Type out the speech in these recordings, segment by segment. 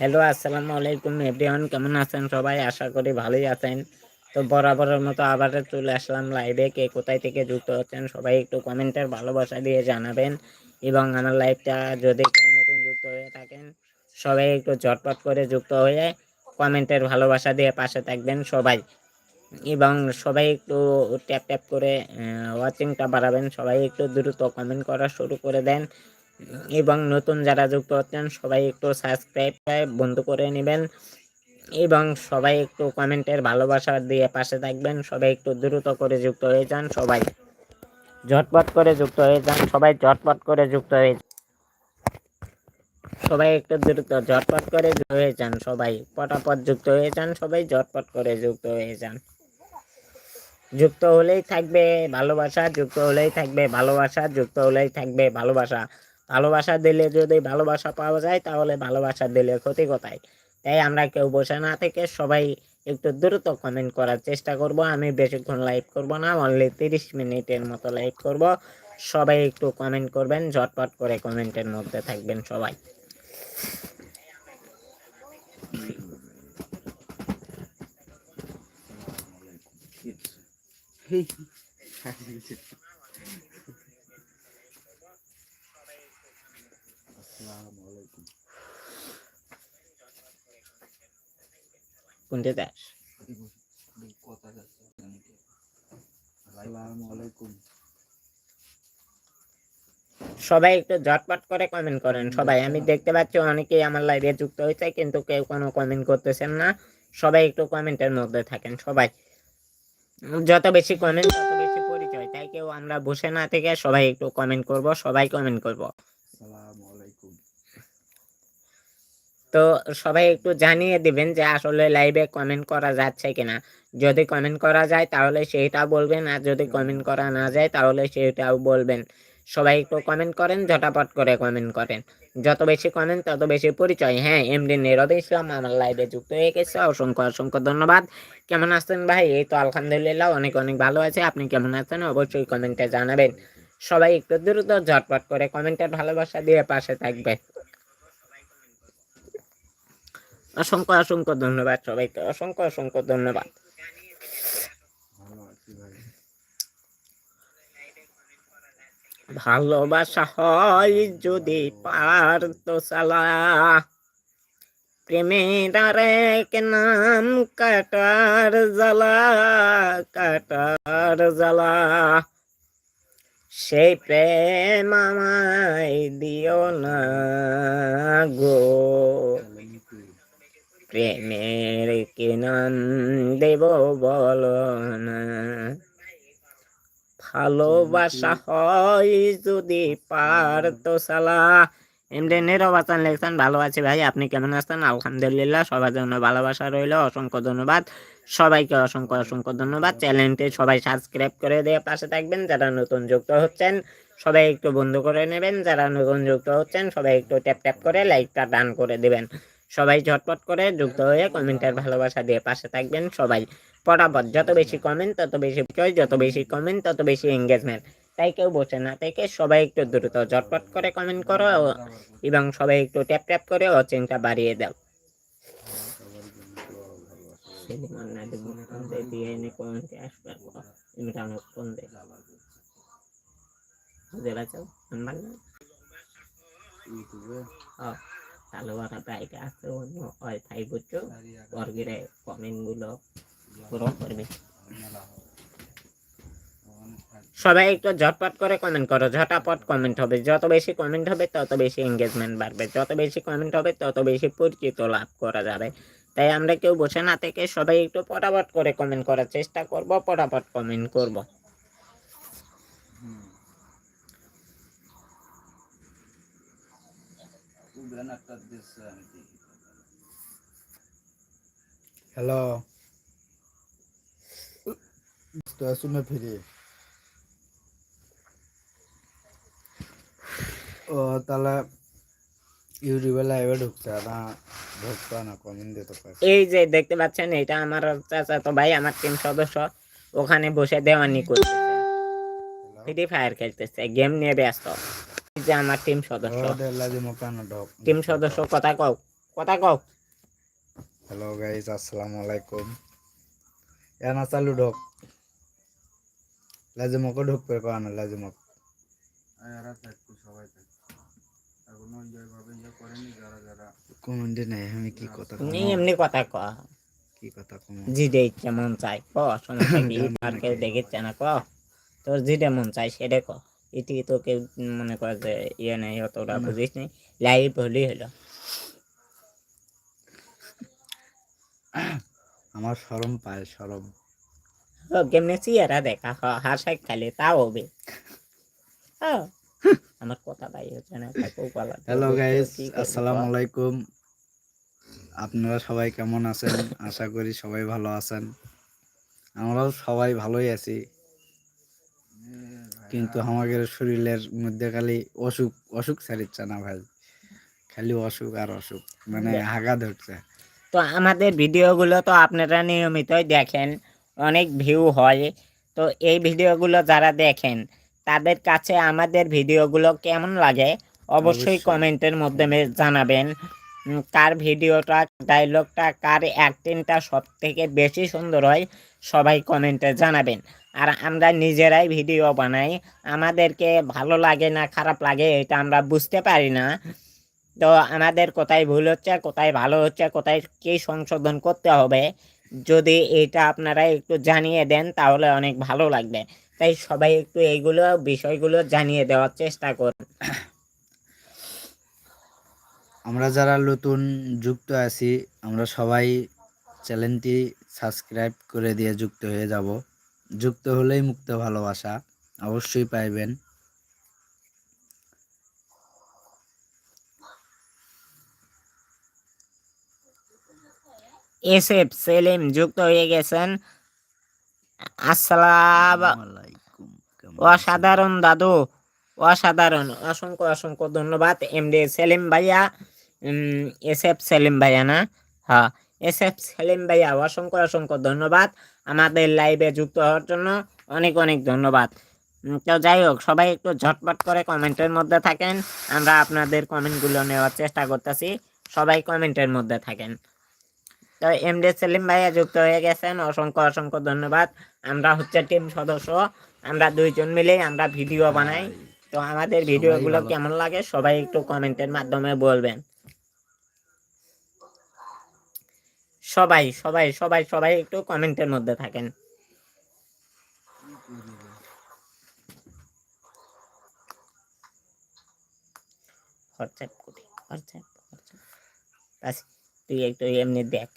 Hello আসসালামু আলাইকুম everyone কেমন আছেন সবাই? আশা করি ভালোই আছেন। তো বরাবরের মতো আবার চলে আসলাম লাইভে কে কোথায় থেকে যুক্ত হচ্ছেন সবাই একটু কমেন্টের ভালোবাসা দিয়ে জানাবেন। এবং আমার লাইভটা যদি কেউ নতুন যুক্ত হয়ে থাকেন, সবাই একটু ঝটপট করে যুক্ত হয়ে কমেন্টের ভালোবাসা দিয়ে পাশে থাকবেন সবাই। এবং সবাই একটু ট্যাপ ট্যাপ করে ওয়াচিংটা বাড়াবেন। সবাই একটু দ্রুত কমেন্ট করা শুরু করে দেন। এবং নতুন যারা যুক্ত হচ্ছেন, সবাই একটু সাবস্ক্রাইব বন্ধ করে নেবেন এবং সবাই একটু কমেন্টের ভালোবাসা দিয়ে পাশে থাকবেন। সবাই একটু দ্রুত করে যুক্ত হয়ে যান, সবাই। ঝটপট করে যুক্ত হয়ে যান, সবাই ঝটপট করে যুক্ত হয়ে। সবাই একটু দ্রুত ঝটপট করে হয়ে যান, সবাই। পটাপট যুক্ত হয়ে যান, সবাই ঝটপট করে যুক্ত হয়ে যান। যুক্ত হলেই থাকবে ভালোবাসা, যুক্ত হলেই থাকবে ভালোবাসা, যুক্ত হলেই থাকবে ভালোবাসা। ভালোবাসা দিলে যদি ভালোবাসা পাওয়া যায় তাহলে ভালোবাসা দিলে ক্ষতি কোথায় তাই আমরা কেউ বসে না থেকে সবাই একটু দ্রুত কমেন্ট করার চেষ্টা করব আমি বেশিক্ষণ লাইভ করব না অনলি তিরিশ মিনিটের মতো লাইভ করব সবাই একটু কমেন্ট করবেন ঝটপট করে কমেন্টের মধ্যে থাকবেন সবাই কোনটি দাস সবাই একটু ঝটপট করে কমেন্ট করেন। সবাই আমি দেখতে পাচ্ছি অনেকেই আমার লাইভে যুক্ত হয়েছে কিন্তু কেউ কোনো কমেন্ট করতেছেন না। সবাই একটু কমেন্টের মধ্যে থাকেন সবাই। যত বেশি কমেন্ট তত বেশি পরিচয়। তাই কেউ আমরা বসে না থেকে সবাই একটু কমেন্ট করব সবাই কমেন্ট করব। তো সবাই একটু জানিয়ে দিবেন যে আসলে লাইভে কমেন্ট করা যাচ্ছে কিনা। যদি কমেন্ট করা যায় তাহলে সেইটা বলবেন, আর যদি কমেন্ট করা না যায় তাহলে সেইটাও বলবেন। সবাই একটু কমেন্ট করেন, ঝটাপট করে কমেন্ট করেন। যত বেশি কমেন্ট তত বেশি পরিচয়। হ্যাঁ এমডি নীরব ইসলাম আমার লাইভে যুক্ত হয়ে গেছে। অসংখ্য অসংখ্য ধন্যবাদ। কেমন আছেন ভাই? এই তো আলহামদুলিল্লাহ, অনেক অনেক ভালো আছে। আপনি কেমন আছেন? অবশ্যই কমেন্টে জানাবেন। সবাই একটু দ্রুত ঝটপট করে কমেন্টের ভালোবাসা দিয়ে পাশে থাকবে অসংখ্য অসংখ্য ধন্যবাদ সবাইকে, অসংখ্য অসংখ্য ধন্যবাদ। ভালোবাসা হয় যদি পারতো সালা। প্রেমের এক নাম কাটার জ্বালা কাটার জ্বালা। সেই প্রেম আমায় দিও না গো। প্রেমের কি নাম দেব বলো না। ভালোবাসা হয় যদি পারতো সালা। এমনি নীরব আছেন লেখছেন ভালো আছি ভাই, আপনি কেমন আছেন? আলহামদুলিল্লাহ, সবার জন্য ভালোবাসা রইল, অসংখ্য ধন্যবাদ। সবাইকে অসংখ্য অসংখ্য ধন্যবাদ। চ্যানেলটি সবাই সাবস্ক্রাইব করে দিয়ে পাশে থাকবেন, যারা নতুন যুক্ত হচ্ছেন, সবাই একটু বন্ধ করে নেবেন। যারা নতুন যুক্ত হচ্ছেন, সবাই একটু ট্যাপ ট্যাপ করে লাইকটা ডান করে দিবেন। সবাই ঝটপট করে যুক্ত হয়ে কমেন্টের ভালোবাসা দিয়ে পাশে থাকবেন সবাই। পটাপট যত বেশি কমেন্ট তত বেশি বিজয় যত বেশি কমেন্ট তত বেশি এঙ্গেজমেন্ট তাই কেউ বসে না থেকে সবাই একটু দ্রুত ঝটপট করে কমেন্ট করো এবং সবাই একটু ট্যাপ ট্যাপ করে অচিনটা বাড়িয়ে দাও। বুঝতে পারছ প্রাইটা আছে অন্য ওয়াইফাই বুঝছ? বর্গের কমেন্টগুলো পুরো করবে। সবাই একটু ঝটপট করে কমেন্ট করো ঝটাপট কমেন্ট হবে। যত বেশি কমেন্ট হবে তত বেশি এঙ্গেজমেন্ট বাড়বে। যত বেশি কমেন্ট হবে তত বেশি পরিচিত লাভ করা যাবে। তাই আমরা কেউ বসে না থেকে সবাই একটু পটাপট করে কমেন্ট করার চেষ্টা করব পটাপট কমেন্ট করব। হ্যালো। তো শুনে ফিরি। ও তাহলে ইউটিউবে লাইভে ঢুকছে না ঢুকতো না কমেন্ট দিতে পারছে। এই যে দেখতে পাচ্ছেন এটা আমার চাচা তো ভাই আমার টিম সদস্য। ওখানে বসে দেওয়ানি করতেছে। ফ্রি ফায়ার খেলতেছে গেম নিয়ে ব্যস্ত। যে আমার টিম সদস্য। ঢোক। টিম সদস্য কথা কও কথা কও। হ্যালো গাইজ আসসালামু আলাইকুম। এনা চালু ঢোক। লাজমকও কারণ লাজমক কমেন্টে নাই আমি কি কথা এমনি কথা ক কি কথা কম? জিডে ইচ্ছে মন চাই ক সমস্যা কি আর কেউ দেখেছে না ক তোর যেটা মন চাই সেটা ক এটি তো কেউ মনে করে যে ইয়ে নেই অতটা বুঝিস নি লাইভ হলেই হলো। আমার শরম পায় শরম ও কেমনে দেখা হাসাই খালি হবে। আমার কথা তাই হচ্ছে না হ্যালো করব আসসালামু আলাইকুম। আপনারা সবাই কেমন আছেন? আশা করি সবাই ভালো আছেন। আমরাও সবাই ভালোই আছি। কিন্তু আমাদের শরীরের মধ্যে খালি অসুখ অসুখ ছাড়িচ্ছে না ভাই। খালি অসুখ আর অসুখ মানে হাগা ধরছে তো আমাদের ভিডিওগুলো তো আপনারা নিয়মিতই দেখেন অনেক ভিউ হয়। তো এই ভিডিওগুলো যারা দেখেন তাদের কাছে আমাদের ভিডিওগুলো কেমন লাগে অবশ্যই অবশ্যই। কমেন্টের মাধ্যমে জানাবেন। কার ভিডিওটা ডায়লগটা কার অ্যাক্টিংটা সব থেকে বেশি সুন্দর হয় সবাই কমেন্টে জানাবেন। আর আমরা নিজেরাই ভিডিও বানাই। আমাদেরকে ভালো লাগে না, খারাপ লাগে, এটা আমরা বুঝতে পারি না। তো আমাদের কোথায় ভুল হচ্ছে, কোথায় ভালো হচ্ছে, কোথায় কি সংশোধন করতে হবে, যদি এটা আপনারা একটু জানিয়ে দেন, তাহলে অনেক ভালো লাগবে। তাই সবাই একটু এইগুলো, বিষয়গুলো জানিয়ে দেওয়ার চেষ্টা করুন। আমরা যারা নতুন যুক্ত আছি, আমরা সবাই চ্যানেলটি সাবস্ক্রাইব করে দিয়ে যুক্ত হয়ে যাব। যুক্ত হলেই মুক্ত ভালোবাসা অবশ্যই পাইবেন। এস এফ সেলিম যুক্ত হয়ে গেছেন। আসসালাম। অসাধারণ দাদু অসাধারণ অসংখ্য অসংখ্য ধন্যবাদ। এমডি সেলিম ভাইয়া এস এফ সেলিম ভাইয়া না? হ্যাঁ। এস এফ সেলিম ভাইয়া অসংখ্য অসংখ্য ধন্যবাদ আমাদের লাইভে যুক্ত হওয়ার জন্য। অনেক অনেক ধন্যবাদ। তো যাই হোক সবাই একটু ঝটপট করে কমেন্টের মধ্যে থাকেন। আমরা আপনাদের কমেন্টগুলো নেওয়ার চেষ্টা করতেছি। সবাই কমেন্টের মধ্যে থাকেন। তো এমডি সেলিম ভাইয়া যুক্ত হয়ে গেছেন। অসংখ্য অসংখ্য ধন্যবাদ। আমরা হচ্ছে টিম সদস্য। আমরা দুইজন মিলে আমরা ভিডিও বানাই। তো আমাদের ভিডিওগুলো কেমন লাগে সবাই একটু কমেন্টের মাধ্যমে বলবেন। সবাই সবাই সবাই সবাই একটু কমেন্টের মধ্যে থাকেন। হোয়াটসঅ্যাপ তুই একটু এমনি দেখ।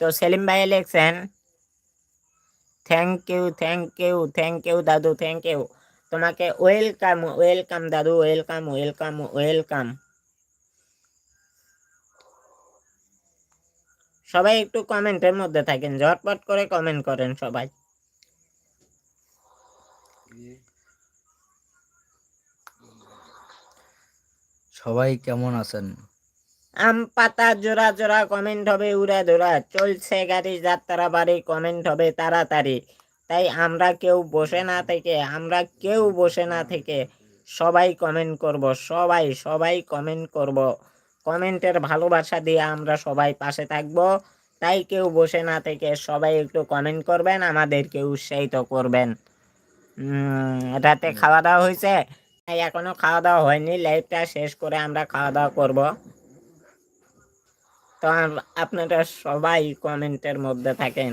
তো সেলিম ভাই লিখছেন thank you thank you thank you দাদু থ্যাংক ইউ তোমাকে ওয়েলকাম ওয়েলকাম দাদু ওয়েলকাম ওয়েলকাম ওয়েলকাম সবাই একটু কমেন্টের মধ্যে থাকেন ঝটপট করে কমেন্ট করেন সবাই। সবাই কেমন আছেন? আম পাতা জোড়া জোড়া কমেন্ট হবে উড়া ধরা। চলছে গাড়ি যাত্রা বাড়ি কমেন্ট হবে তাড়াতাড়ি। তাই আমরা কেউ বসে না থেকে আমরা কেউ বসে না থেকে সবাই কমেন্ট করব সবাই সবাই কমেন্ট করব। কমেন্টের ভালোবাসা দিয়ে আমরা সবাই পাশে থাকব। তাই কেউ বসে না থেকে সবাই একটু কমেন্ট করবেন আমাদেরকে উৎসাহিত করবেন। রাতে খাওয়া দাওয়া হয়েছে? এখনও খাওয়া দাওয়া হয়নি লাইভটা শেষ করে আমরা খাওয়া দাওয়া করব। তো আপনারা সবাই কমেন্টের মধ্যে থাকেন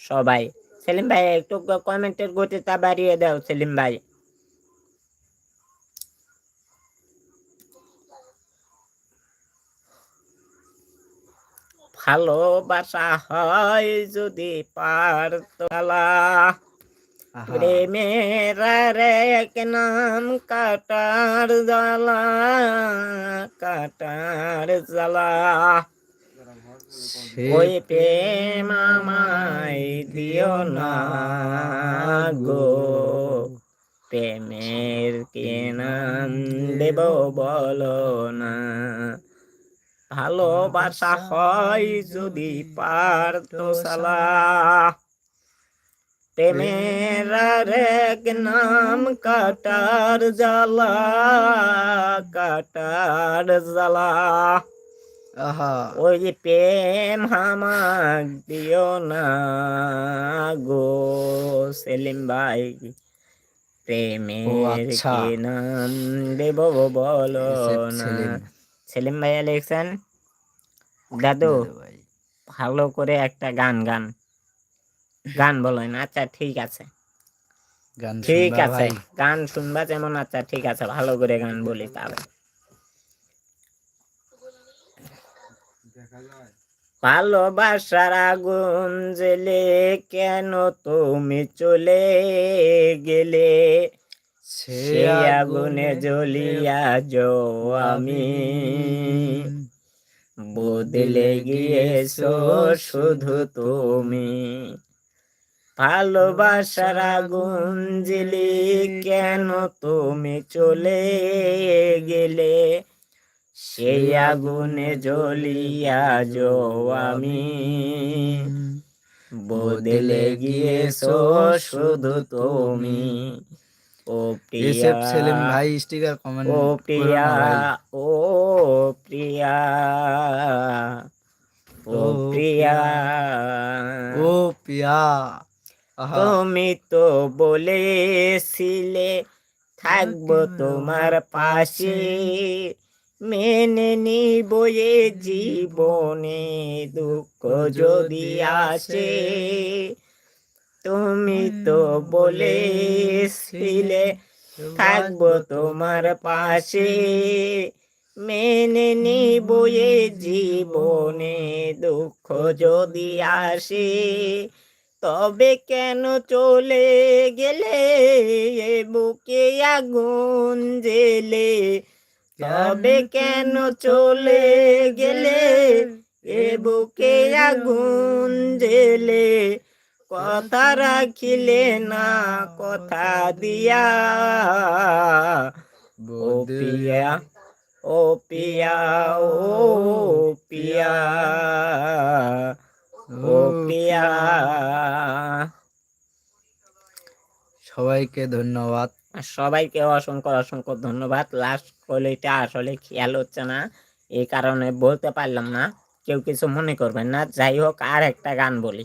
সবাই। সেলিম ভাই একটু কমেন্টের গতিটা বাড়িয়ে দাও সেলিম ভাই। ভালোবাসা হয় যদি পারতলা। প্রেমের এক নাম কাটার জ্বালা কাটার জ্বালা। ওই প্রেম আমায় দিও না গো। প্রেমের কে নাম দেব বলো না। ভালোবাসা হয় যদি পারতো সালা প্রেমের এক নাম কাটার জ্বালা কাটার জ্বালা। ওই যে প্রেম হামাক দিও না গো সেলিম ভাই। প্রেমের আচ্ছা। কি নাম দেব বলো না। সেলিম ভাইয়া লিখছেন দাদু ভালো করে একটা গান গান। গান বলেন আচ্ছা ঠিক আছে। ঠিক আছে গান শুনবা যেমন আচ্ছা ঠিক আছে ভালো করে গান বলি তাহলে। ভালোবাসার আগুন জেলে কেন তুমি চলে গেলে? সে আগুনে জ্বলিয়া যো আমি বদলে গিয়েছো শুধু তুমি। ভালোবাসার আগুন জ্বলি কেন তুমি চলে গেলে? সেই আগুনে জ্বলিয়া যো আমি। বদলে গিয়েছো শুধু তুমি। ও প্রিয়া সেলিম ভাই স্টিকার কমেন্ট ও প্রিয়া ও প্রিয়া ও প্রিয়া। ও আহা। তুমি তো বলেছিলে থাকব তোমার পাশে। মেনে নিব এ জীবনে দুঃখ যদি আসে। তুমি তো বলেছিলে থাকব তোমার পাশে। মেনে নিব এ জীবনে দুঃখ যদি আসে তবে কেন চলে গেলে এ বুকে আগুন জেলে? তবে কেন চলে গেলে এ বুকে আগুন জেলে? কথা রাখিলে না কথা দিয়া। ও পিয়া ও পিয়া ও পিয়া ও পিয়া। সবাইকে ধন্যবাদ। আর সবাইকে অসংখ্য অসংখ্য ধন্যবাদ। লাস্ট কলিটা আসলে খেয়াল হচ্ছে না এই কারণে বলতে পারলাম না কেউ কিছু মনে করবেন না। যাই হোক আর একটা গান বলি।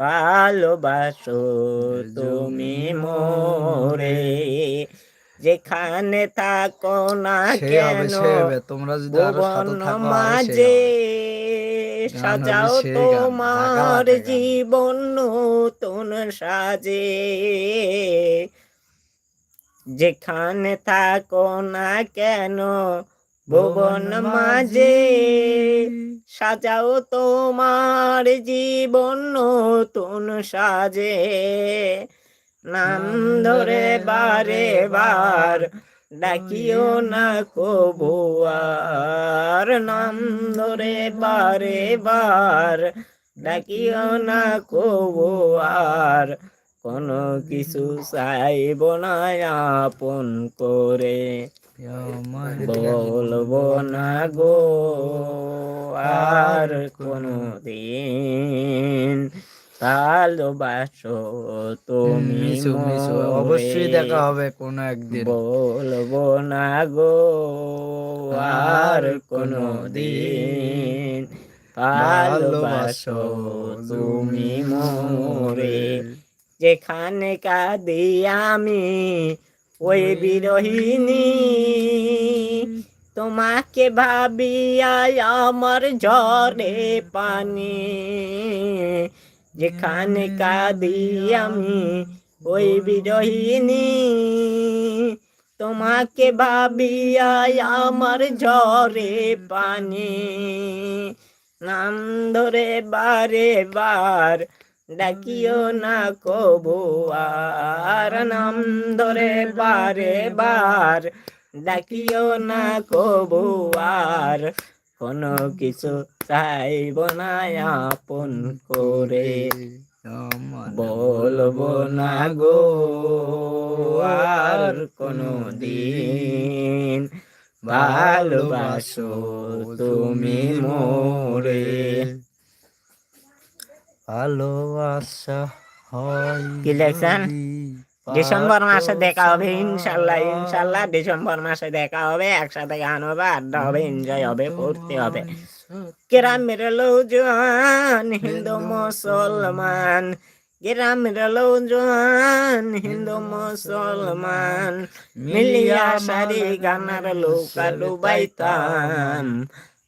ভালোবাসো তুমি মোরে। যেখানে থাকো না কেন? তোমরা যদি মাঝে সাজাও তোমার জীবন নতুন সাজে। যেখানে থাকো না কেন? ভুবন মাঝে সাজাও তোমার জীবন নতুন সাজে। নাম ধরে বারে বার ডাকিও না কবুয়ার নাম ধরে বারে বার ডাকিও না কবুয়ার কোনো কিছু চাইব না আপন করে। বলব না গো আর কোনো দিন ভালোবাসো তুমি অবশ্যই দেখা হবে কোনো একদিন। বলব না গো আর কোনো দিন ভালোবাসো তুমি মোরে। যেখানে কাঁদি আমি ওই বিরহিনী তোমাকে ভাবিয়া আমার ঝরে পানি। যেখানে কাঁদি আমি ওই বিরহিনী তোমাকে ভাবিয়াই আমার ঝরে পানি। নাম ধরে বারে বার ডাকিও না কবু, আর নাম ধরে বারে বার। ডাকিও না কবু, আর কোনো কিছু চাইব না আপন করে। বলব না গো, আর কোনো দিন ভালোবাসো তুমি মোরে। ভালোবাসা হয় কি লেখছেন? ডিসেম্বর মাসে দেখা হবে ইনশাল্লাহ ইনশাল্লাহ ডিসেম্বর মাসে দেখা হবে একসাথে গান হবে আড্ডা হবে এনজয় হবে ফুর্তি হবে। গ্রামের লোকজন হিন্দু মুসলমান। গ্রামের লোকজন হিন্দু মুসলমান। মিলিয়া সারি গানার লোকা ডুবাইতাম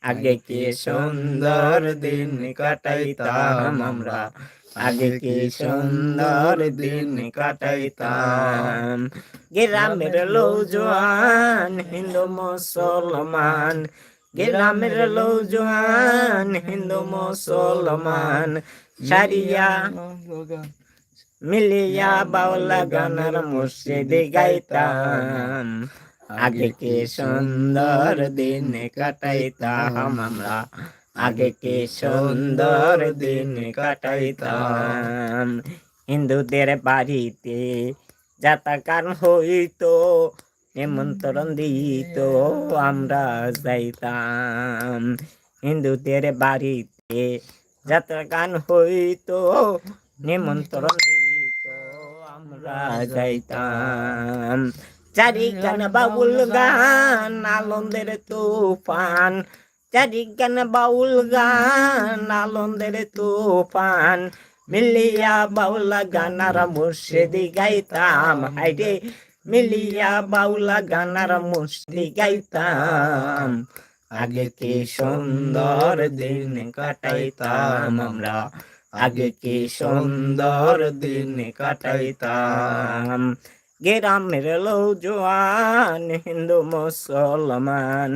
আগে কি সুন্দর দিন কাটাইতাম আমরা? আগে কি সুন্দর দিন কাটাইতাম? গ্রামের লোকজন হিন্দু মুসলমান। গ্রামের লোকজন হিন্দু মুসলমান। সারিয়া মিলিয়া বাউলা গানার মুর্শিদি গাইতাম। আগে কি সুন্দর দিন কাটাইতাম আমরা? আগে কি সুন্দর দিন কাটাইতাম? হিন্দুদের বাড়িতে যাতাকার হইতো নিমন্ত্রণ দিত আমরা যাইতাম। হিন্দুদের বাড়িতে যাত্রাগান হইতো নিমন্ত্রণ দিত আমরা যাইতাম। চারি গান বাউল গান আনন্দের তুফান। চারি গান বাউল গান আনন্দের তুফান। মিলিয়া বাউলা গানার মুর্শিদি গাইতাম। হাইরে মিলিয়া বাউলা গানার মুর্শিদি গাইতাম। আগে কি সুন্দর দিন কাটাইতাম আমরা। আগে কি সুন্দর দিন কাটাইতাম। গ্রামের লোকজন হিন্দু মুসলমান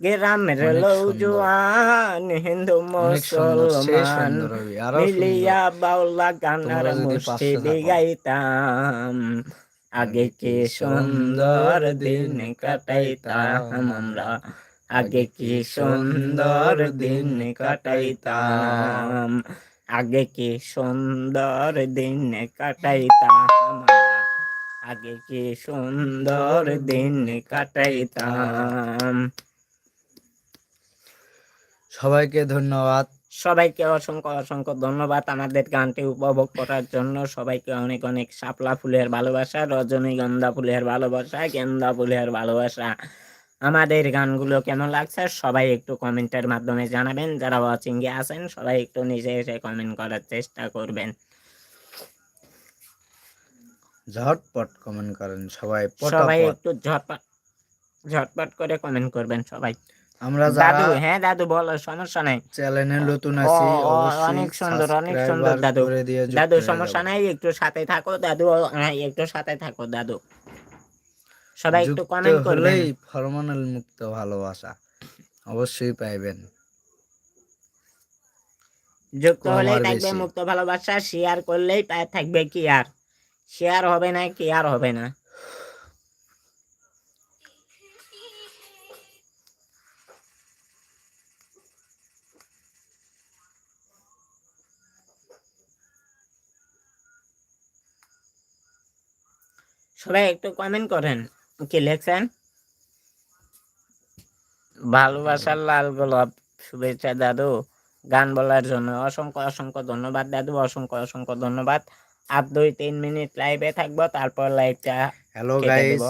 গ্রামের হিন্দু অনেক সুন্দর, সেই মুসলমান মিলিয়া বাউলা গানার থাকো। গাইতাম আগে কি সুন্দর দিন কাটাইতাম। আমরা আগে কি সুন্দর দিন কাটাইতাম আগে কি সুন্দর দিন কাটাইতাম। আগে কি সুন্দর দিন কাটাইতাম? সবাইকে ধন্যবাদ। সবাইকে অসংখ্য অসংখ্য ধন্যবাদ আমাদের গানটি উপভোগ করার জন্য। সবাইকে অনেক অনেক শাপলা ফুলের ভালোবাসা রজনীগন্ধা ফুলের ভালোবাসা গেন্দা ফুলের ভালোবাসা। আমাদের গানগুলো কেমন লাগছে সবাই একটু কমেন্টের মাধ্যমে জানাবেন। যারা ওয়াচিং এ আছেন সবাই একটু নিজে এসে কমেন্ট করার চেষ্টা করবেন। ঝটপট কমেন্ট করেন সবাই সবাই একটু ঝটপট ঝটপট করে কমেন্ট করবেন সবাই। আমরা দাদু হ্যাঁ দাদু বলো সমস্যা নাই। চ্যানেলে নতুন আছি অনেক সুন্দর, অনেক সুন্দর দাদু। দাদু সমস্যা নাই একটু সাথে থাকো দাদু হ্যাঁ, একটু সাথে থাকো দাদু। সবাই একটু কমেন্ট করবেন। হলেই হরমোনাল মুক্ত ভালোবাসা অবশ্যই পাইবেন। যুক্ত হলেই থাকবে মুক্ত ভালোবাসা শেয়ার করলেই পায়ে থাকবে কি আর? শেয়ার হবে না, কি আর হবে না। সবাই একটু কমেন্ট করেন, কি লিখছেন? ভালোবাসার লাল গোলাপ, শুভেচ্ছা দাদু, গান বলার জন্য অসংখ্য অসংখ্য ধন্যবাদ দাদু, অসংখ্য অসংখ্য ধন্যবাদ। আর দুই তিন মিনিট লাইভে থাকব তারপর লাইভটা হ্যালো গাইস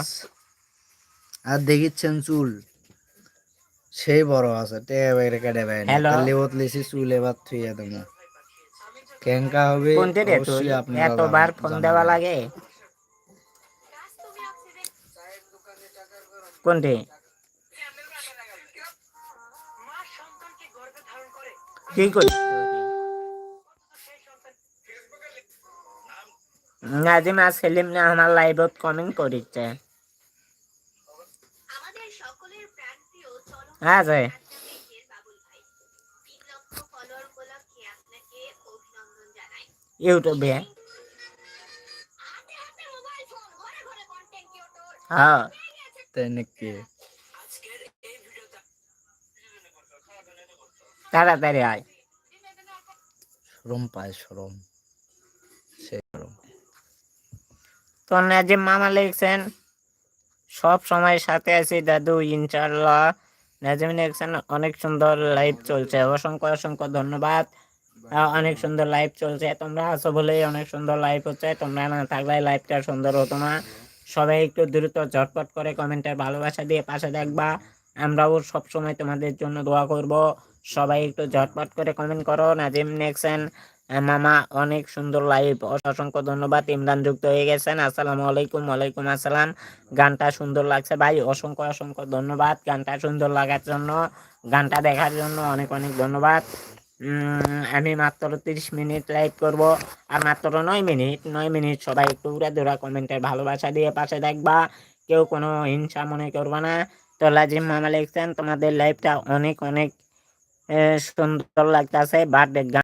আর দেখিচ্ছেন চুল? সেই বড় আছে টেয়া বাইরে কেটে বাইরে? তাহলে বতলেছি চুল এবার থুইয়া দেবো। কেঙ্কা হবে কোনটি রে তুই এতবার ফোন দেওয়া লাগে? কোনটি কি করছিস নাজিমা সেলিম না আমার লাইভত কমেন্ট চলমান হ্যাঁ জানাই। ইউটিউবে হাতে হাতে মোবাইল ফোন ঘরে ঘরে কন্টেন্ট ক্রিয়েটর হ্যাঁ। তাই নাকি? তাড়াতাড়ি আয়। সরম পায় সরম সে সরম তো নাজিম মামা লিখছেন, সব সময় সাথে আছি দাদু ইনশাল্লাহ নাজিম লিখছেন, অনেক সুন্দর লাইভ চলছে। অসংখ্য অসংখ্য ধন্যবাদ। অনেক সুন্দর লাইভ চলছে। তোমরা আছো বলেই অনেক সুন্দর লাইভ হচ্ছে। তোমরা না থাকলে লাইভটা সুন্দর হতো না। সবাই একটু দ্রুত ঝটপট করে কমেন্টের ভালোবাসা দিয়ে পাশে দেখবা আমরাও সবসময় তোমাদের জন্য দোয়া করব। সবাই একটু ঝটপট করে কমেন্ট করো। নাজিম নেক্সেন মামা, অনেক সুন্দর লাইভ অসংখ্য ধন্যবাদ। ইমরান যুক্ত হয়ে গেছেন। আসসালামু আলাইকুম, ওয়ালাইকুম আসসালাম। গানটা সুন্দর লাগছে ভাই। অসংখ্য অসংখ্য ধন্যবাদ গানটা সুন্দর লাগার জন্য, গানটা দেখার জন্য অনেক অনেক ধন্যবাদ। আমি মাত্র তিরিশ মিনিট লাইভ করব। আর মাত্র নয় মিনিট নয় মিনিট সবাই একটু উড়ে দৌড়া কমেন্টের ভালোবাসা দিয়ে পাশে দেখবা। কেউ কোনো হিংসা মনে করবা না। তো লাজিম মামা লিখছেন, তোমাদের লাইভটা অনেক অনেক সুন্দর লাগতেছে। বাট